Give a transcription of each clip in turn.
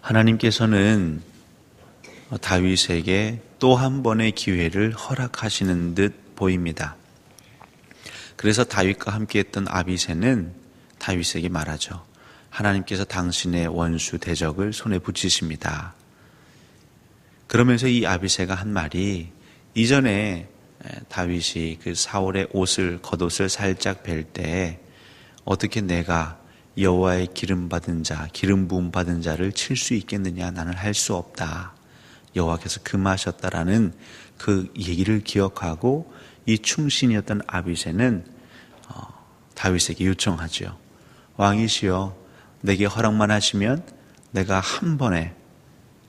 하나님께서는 다윗에게 또 한 번의 기회를 허락하시는 듯 보입니다. 그래서 다윗과 함께했던 아비새는 다윗에게 말하죠. 하나님께서 당신의 원수 대적을 손에 붙이십니다. 그러면서 이 아비새가 한 말이 이전에 다윗이 그 사울의 옷을 겉옷을 살짝 벨 때 어떻게 내가 여호와의 기름 받은 자, 기름 부음 받은 자를 칠 수 있겠느냐? 나는 할 수 없다. 여호와께서 금하셨다라는 그 얘기를 기억하고 이 충신이었던 아비새는 어, 다윗에게 요청하죠. 왕이시여, 내게 허락만 하시면 내가 한 번에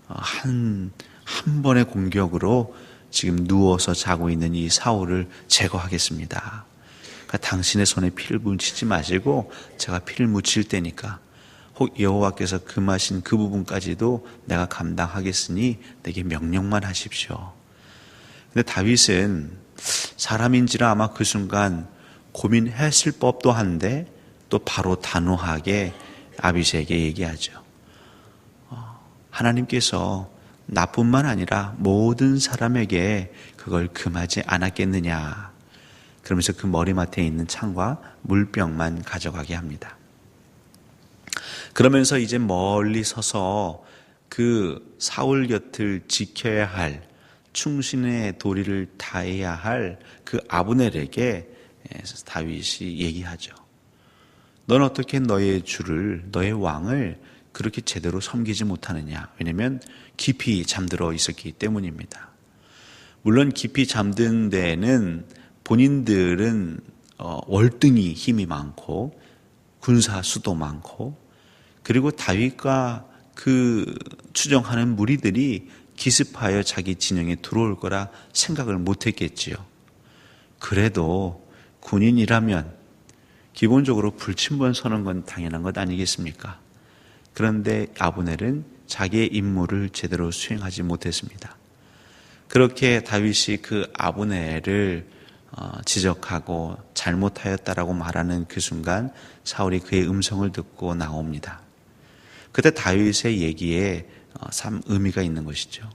어, 한, 한 번의 공격으로 지금 누워서 자고 있는 이 사울을 제거하겠습니다. 그러니까 당신의 손에 피를 묻히지 마시고 제가 피를 묻힐 때니까 혹 여호와께서 금하신 그 부분까지도 내가 감당하겠으니 내게 명령만 하십시오. 근데 다윗은 사람인지라 아마 그 순간 고민했을 법도 한데 또 바로 단호하게 아비세에게 얘기하죠. 어, 하나님께서 나뿐만 아니라 모든 사람에게 그걸 금하지 않았겠느냐. 그러면서 그 머리맡에 있는 창과 물병만 가져가게 합니다. 그러면서 이제 멀리 서서 그 사울 곁을 지켜야 할 충신의 도리를 다해야 할 그 아브넬에게 다윗이 얘기하죠. 넌 어떻게 너의 주를 너의 왕을 그렇게 제대로 섬기지 못하느냐? 왜냐면 깊이 잠들어 있었기 때문입니다. 물론 깊이 잠든 데에는 본인들은 어, 월등히 힘이 많고 군사 수도 많고 그리고 다윗과 그 추정하는 무리들이 기습하여 자기 진영에 들어올 거라 생각을 못 했겠지요. 그래도 군인이라면 기본적으로 불침번 서는 건 당연한 것 아니겠습니까? 그런데 아브넬은 자기의 임무를 제대로 수행하지 못했습니다. 그렇게 다윗이 그 아브넬을 어, 지적하고 잘못하였다라고 말하는 그 순간 사울이 그의 음성을 듣고 나옵니다. 그때 다윗의 얘기에 어, 참 의미가 있는 것이죠.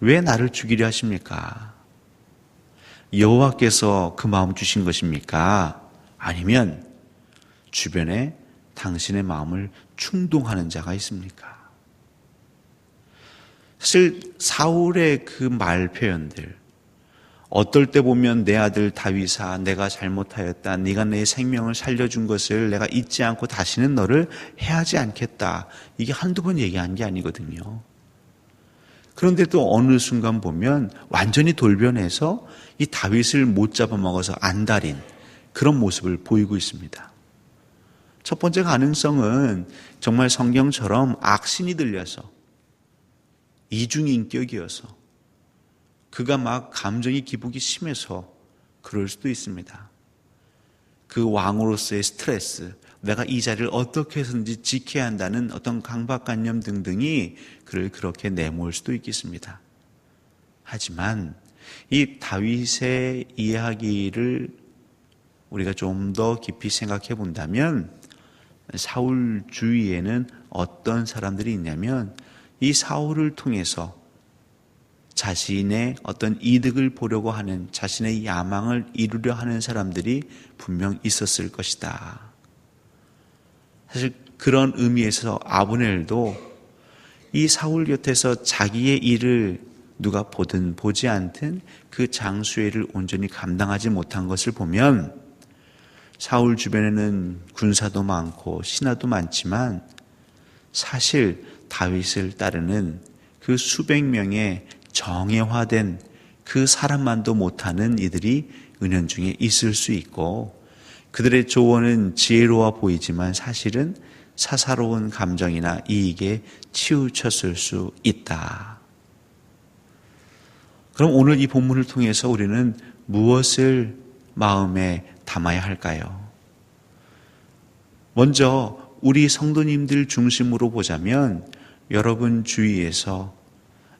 왜 나를 죽이려 하십니까? 여호와께서 그 마음 주신 것입니까? 아니면 주변에 당신의 마음을 충동하는 자가 있습니까? 사실 사울의 그 말 표현들 어떨 때 보면 내 아들 다윗아 내가 잘못하였다. 네가 내 생명을 살려준 것을 내가 잊지 않고 다시는 너를 해하지 않겠다. 이게 한두 번 얘기한 게 아니거든요. 그런데 또 어느 순간 보면 완전히 돌변해서 이 다윗을 못 잡아먹어서 안달인 그런 모습을 보이고 있습니다. 첫 번째 가능성은 정말 성경처럼 악신이 들려서 이중인격이어서 그가 막 감정이 기복이 심해서 그럴 수도 있습니다. 그 왕으로서의 스트레스, 내가 이 자리를 어떻게 해서든지 지켜야 한다는 어떤 강박관념 등등이 그를 그렇게 내몰 수도 있겠습니다. 하지만 이 다윗의 이야기를 우리가 좀 더 깊이 생각해 본다면 사울 주위에는 어떤 사람들이 있냐면 이 사울을 통해서 자신의 어떤 이득을 보려고 하는 자신의 야망을 이루려 하는 사람들이 분명 있었을 것이다. 사실 그런 의미에서 아브넬도 이 사울 곁에서 자기의 일을 누가 보든 보지 않든 그 장수의 일을 온전히 감당하지 못한 것을 보면 사울 주변에는 군사도 많고 신하도 많지만 사실 다윗을 따르는 그 수백 명의 정예화된 그 사람만도 못하는 이들이 은연 중에 있을 수 있고 그들의 조언은 지혜로워 보이지만 사실은 사사로운 감정이나 이익에 치우쳤을 수 있다. 그럼 오늘 이 본문을 통해서 우리는 무엇을 마음에 담아야 할까요? 먼저 우리 성도님들 중심으로 보자면 여러분 주위에서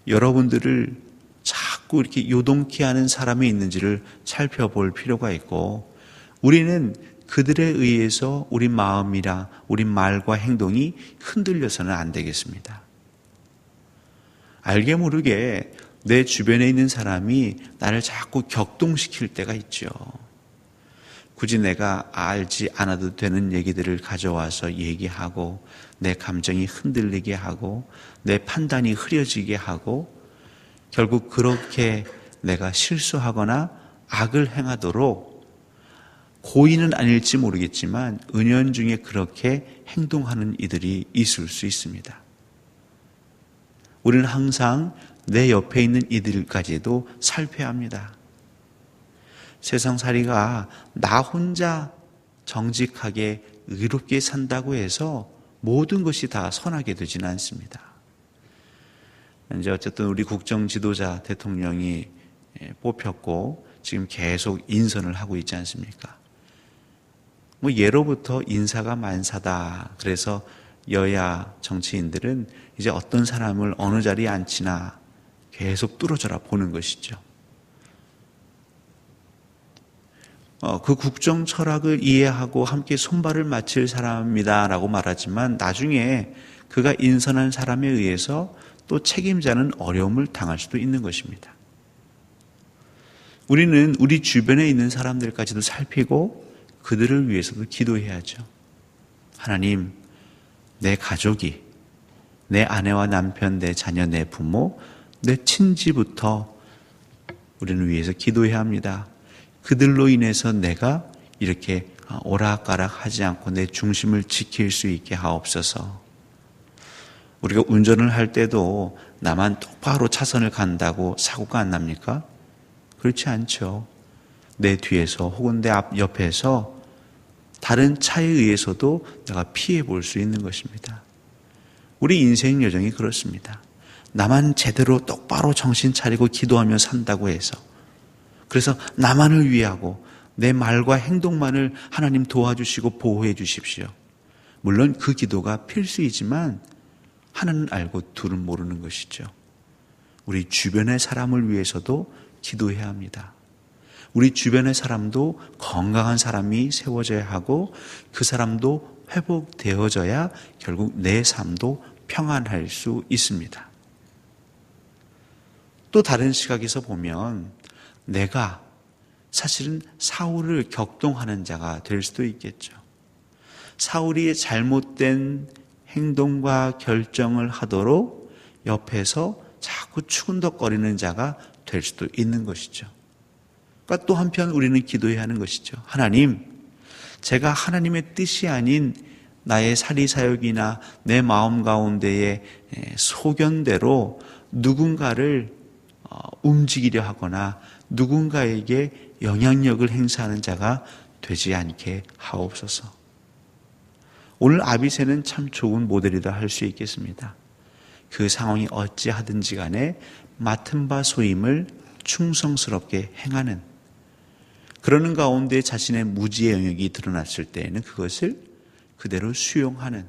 여러분들을 자꾸 이렇게 요동케 하는 사람이 있는지를 살펴볼 필요가 있고 우리는 그들에 의해서 우리 마음이라 우리 말과 행동이 흔들려서는 안 되겠습니다. 알게 모르게 내 주변에 있는 사람이 나를 자꾸 격동시킬 때가 있죠. 굳이 내가 알지 않아도 되는 얘기들을 가져와서 얘기하고 내 감정이 흔들리게 하고 내 판단이 흐려지게 하고 결국 그렇게 내가 실수하거나 악을 행하도록 고의는 아닐지 모르겠지만 은연중에 그렇게 행동하는 이들이 있을 수 있습니다. 우리는 항상 내 옆에 있는 이들까지도 살펴야 합니다. 세상살이가 나 혼자 정직하게 의롭게 산다고 해서 모든 것이 다 선하게 되지는 않습니다. 이제 어쨌든 우리 국정 지도자 대통령이 뽑혔고 지금 계속 인선을 하고 있지 않습니까? 뭐 예로부터 인사가 만사다. 그래서 여야 정치인들은 이제 어떤 사람을 어느 자리에 앉히나 계속 뚫어져라 보는 것이죠. 어, 그 국정 철학을 이해하고 함께 손발을 맞출 사람입니다라고 말하지만 나중에 그가 인선한 사람에 의해서 또 책임자는 어려움을 당할 수도 있는 것입니다. 우리는 우리 주변에 있는 사람들까지도 살피고 그들을 위해서도 기도해야죠. 하나님, 내 가족이, 내 아내와 남편, 내 자녀, 내 부모, 내 친지부터 우리는 위해서 기도해야 합니다. 그들로 인해서 내가 이렇게 오락가락 하지 않고 내 중심을 지킬 수 있게 하옵소서. 우리가 운전을 할 때도 나만 똑바로 차선을 간다고 사고가 안 납니까? 그렇지 않죠. 내 뒤에서 혹은 내 앞 옆에서 다른 차에 의해서도 내가 피해 볼 수 있는 것입니다. 우리 인생 여정이 그렇습니다. 나만 제대로 똑바로 정신 차리고 기도하며 산다고 해서 그래서 나만을 위하고 내 말과 행동만을 하나님 도와주시고 보호해 주십시오. 물론 그 기도가 필수이지만 하나는 알고 둘은 모르는 것이죠. 우리 주변의 사람을 위해서도 기도해야 합니다. 우리 주변의 사람도 건강한 사람이 세워져야 하고 그 사람도 회복되어져야 결국 내 삶도 평안할 수 있습니다. 또 다른 시각에서 보면 내가 사실은 사울을 격동하는 자가 될 수도 있겠죠. 사울이 잘못된 행동과 결정을 하도록 옆에서 자꾸 추근덕거리는 자가 될 수도 있는 것이죠. 그러니까 또 한편 우리는 기도해야 하는 것이죠. 하나님, 제가 하나님의 뜻이 아닌 나의 사리사욕이나 내 마음 가운데의 소견대로 누군가를 어, 움직이려 하거나 누군가에게 영향력을 행사하는 자가 되지 않게 하옵소서. 오늘 아비세는 참 좋은 모델이라 할수 있겠습니다. 그 상황이 어찌하든지 간에 맡은 바 소임을 충성스럽게 행하는 그러는 가운데 자신의 무지의 영역이 드러났을 때에는 그것을 그대로 수용하는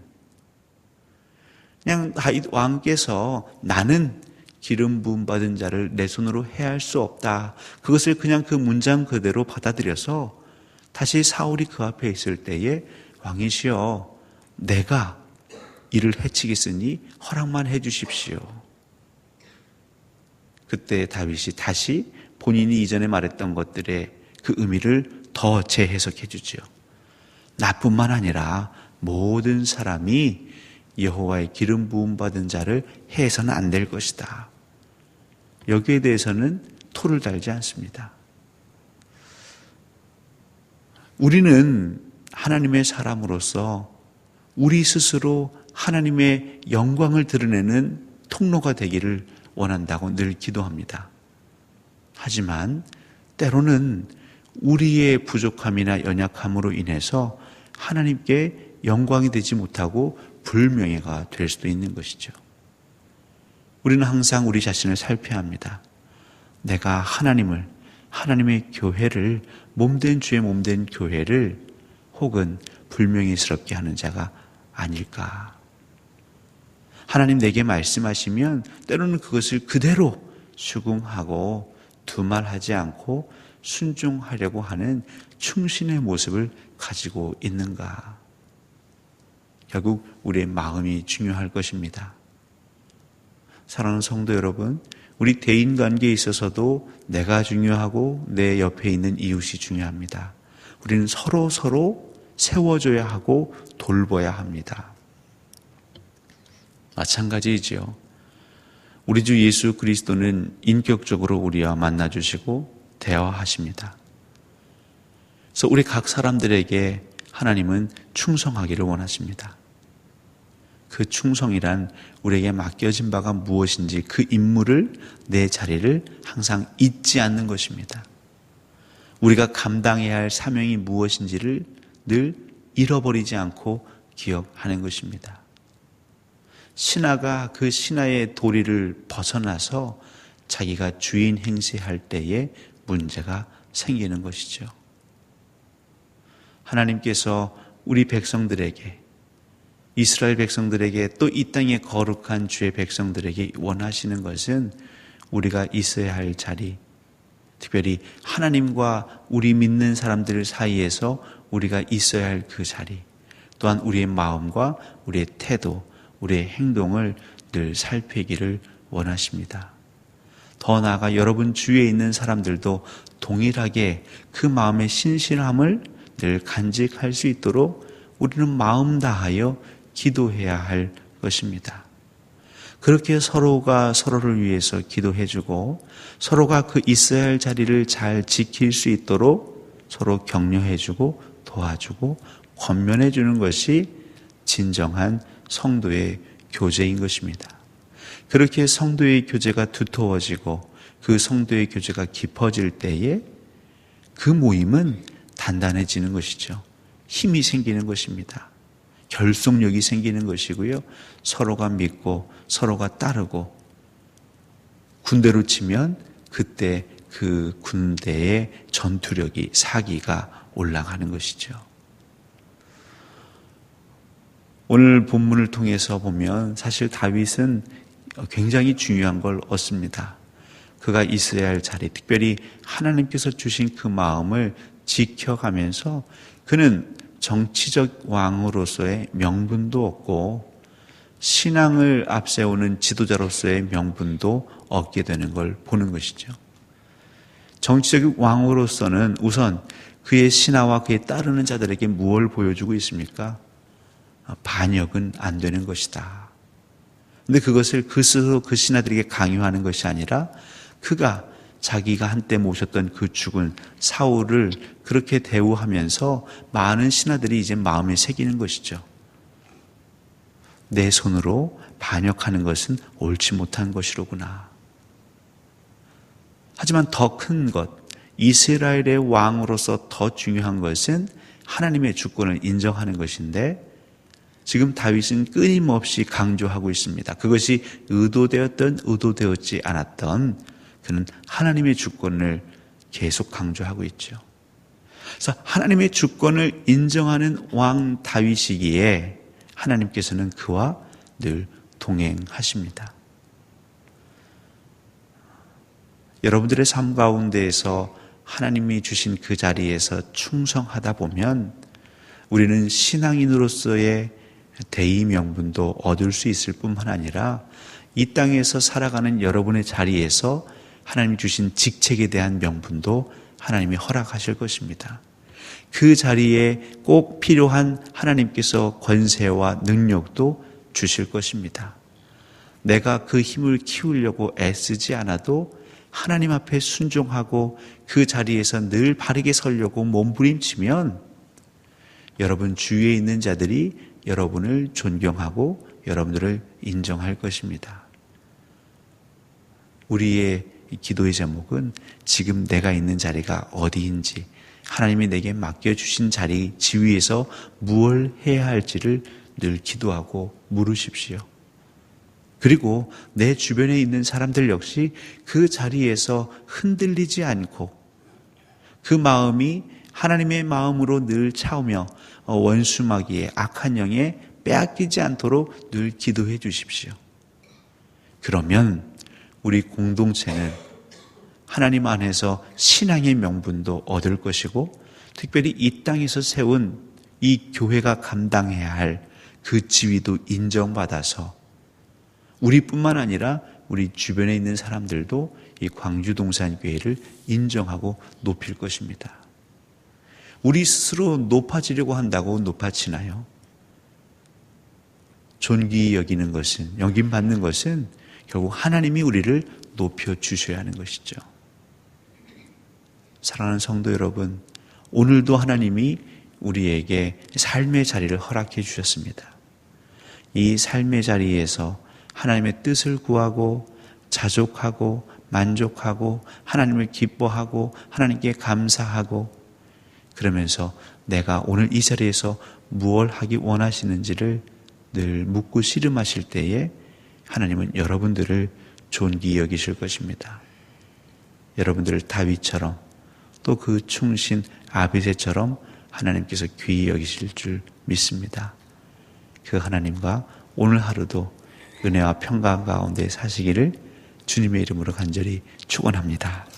그냥 왕께서 나는 기름 부음 받은 자를 내 손으로 해할 수 없다. 그것을 그냥 그 문장 그대로 받아들여서 다시 사울이 그 앞에 있을 때에 왕이시여 내가 이를 해치겠으니 허락만 해 주십시오. 그때 다윗이 다시 본인이 이전에 말했던 것들의 그 의미를 더 재해석해 주지요. 나뿐만 아니라 모든 사람이 여호와의 기름 부음 받은 자를 해서는 안 될 것이다. 여기에 대해서는 토를 달지 않습니다. 우리는 하나님의 사람으로서 우리 스스로 하나님의 영광을 드러내는 통로가 되기를 원한다고 늘 기도합니다. 하지만 때로는 우리의 부족함이나 연약함으로 인해서 하나님께 영광이 되지 못하고 불명예가 될 수도 있는 것이죠. 우리는 항상 우리 자신을 살펴야 합니다. 내가 하나님을, 하나님의 교회를, 몸된 주의 몸된 교회를 혹은 불명예스럽게 하는 자가 아닐까. 하나님 내게 말씀하시면 때로는 그것을 그대로 수긍하고 두말하지 않고 순종하려고 하는 충신의 모습을 가지고 있는가? 결국 우리의 마음이 중요할 것입니다. 사랑하는 성도 여러분, 우리 대인 관계에 있어서도 내가 중요하고 내 옆에 있는 이웃이 중요합니다. 우리는 서로 서로 세워줘야 하고 돌봐야 합니다. 마찬가지이지요. 우리 주 예수 그리스도는 인격적으로 우리와 만나주시고 대화하십니다. 그래서 우리 각 사람들에게 하나님은 충성하기를 원하십니다. 그 충성이란 우리에게 맡겨진 바가 무엇인지 그 임무를 내 자리를 항상 잊지 않는 것입니다. 우리가 감당해야 할 사명이 무엇인지를 늘 잃어버리지 않고 기억하는 것입니다. 신하가 그 신하의 도리를 벗어나서 자기가 주인 행세할 때에 문제가 생기는 것이죠. 하나님께서 우리 백성들에게 이스라엘 백성들에게 또 이 땅의 거룩한 주의 백성들에게 원하시는 것은 우리가 있어야 할 자리, 특별히 하나님과 우리 믿는 사람들 사이에서 우리가 있어야 할 그 자리, 또한 우리의 마음과 우리의 태도, 우리의 행동을 늘 살피기를 원하십니다. 더 나아가 여러분 주위에 있는 사람들도 동일하게 그 마음의 신실함을 늘 간직할 수 있도록 우리는 마음 다하여 기도해야 할 것입니다. 그렇게 서로가 서로를 위해서 기도해주고 서로가 그 있어야 할 자리를 잘 지킬 수 있도록 서로 격려해주고 도와주고 권면해주는 것이 진정한 성도의 교제인 것입니다. 그렇게 성도의 교제가 두터워지고 그 성도의 교제가 깊어질 때에 그 모임은 단단해지는 것이죠. 힘이 생기는 것입니다. 결속력이 생기는 것이고요. 서로가 믿고 서로가 따르고 군대로 치면 그때 그 군대의 전투력이 사기가 올라가는 것이죠. 오늘 본문을 통해서 보면 사실 다윗은 굉장히 중요한 걸 얻습니다. 그가 있어야 할 자리, 특별히 하나님께서 주신 그 마음을 지켜가면서 그는 정치적 왕으로서의 명분도 없고 신앙을 앞세우는 지도자로서의 명분도 얻게 되는 걸 보는 것이죠. 정치적 왕으로서는 우선 그의 신하와 그에 따르는 자들에게 무엇을 보여주고 있습니까? 반역은 안 되는 것이다. 근데 그것을 그 스스로 그 신하들에게 강요하는 것이 아니라 그가 자기가 한때 모셨던 그 죽은 사울을 그렇게 대우하면서 많은 신하들이 이제 마음에 새기는 것이죠. 내 손으로 반역하는 것은 옳지 못한 것이로구나. 하지만 더 큰 것, 이스라엘의 왕으로서 더 중요한 것은 하나님의 주권을 인정하는 것인데 지금 다윗은 끊임없이 강조하고 있습니다. 그것이 의도되었던 의도되었지 않았던 그는 하나님의 주권을 계속 강조하고 있죠. 그래서 하나님의 주권을 인정하는 왕 다윗이기에 하나님께서는 그와 늘 동행하십니다. 여러분들의 삶 가운데에서 하나님이 주신 그 자리에서 충성하다 보면 우리는 신앙인으로서의 대의 명분도 얻을 수 있을 뿐만 아니라 이 땅에서 살아가는 여러분의 자리에서 하나님 주신 직책에 대한 명분도 하나님이 허락하실 것입니다. 그 자리에 꼭 필요한 하나님께서 권세와 능력도 주실 것입니다. 내가 그 힘을 키우려고 애쓰지 않아도 하나님 앞에 순종하고 그 자리에서 늘 바르게 서려고 몸부림치면 여러분 주위에 있는 자들이 여러분을 존경하고 여러분들을 인정할 것입니다. 우리의 기도의 제목은 지금 내가 있는 자리가 어디인지 하나님이 내게 맡겨주신 자리 지위에서 무엇을 해야 할지를 늘 기도하고 물으십시오. 그리고 내 주변에 있는 사람들 역시 그 자리에서 흔들리지 않고 그 마음이 하나님의 마음으로 늘 차오며 원수마귀의 악한 영에 빼앗기지 않도록 늘 기도해 주십시오. 그러면 우리 공동체는 하나님 안에서 신앙의 명분도 얻을 것이고 특별히 이 땅에서 세운 이 교회가 감당해야 할 그 지위도 인정받아서 우리뿐만 아니라 우리 주변에 있는 사람들도 이 광주 동산교회를 인정하고 높일 것입니다. 우리 스스로 높아지려고 한다고 높아지나요? 존귀 여기는 것은, 여김받는 것은 결국 하나님이 우리를 높여 주셔야 하는 것이죠. 사랑하는 성도 여러분, 오늘도 하나님이 우리에게 삶의 자리를 허락해 주셨습니다. 이 삶의 자리에서 하나님의 뜻을 구하고 자족하고 만족하고 하나님을 기뻐하고 하나님께 감사하고 그러면서 내가 오늘 이 자리에서 무엇 하기 원하시는지를 늘 묻고 씨름하실 때에 하나님은 여러분들을 존귀 여기실 것입니다. 여러분들을 다윗처럼 또 그 충신 아비세처럼 하나님께서 귀히 여기실 줄 믿습니다. 그 하나님과 오늘 하루도 은혜와 평강 가운데 사시기를 주님의 이름으로 간절히 축원합니다.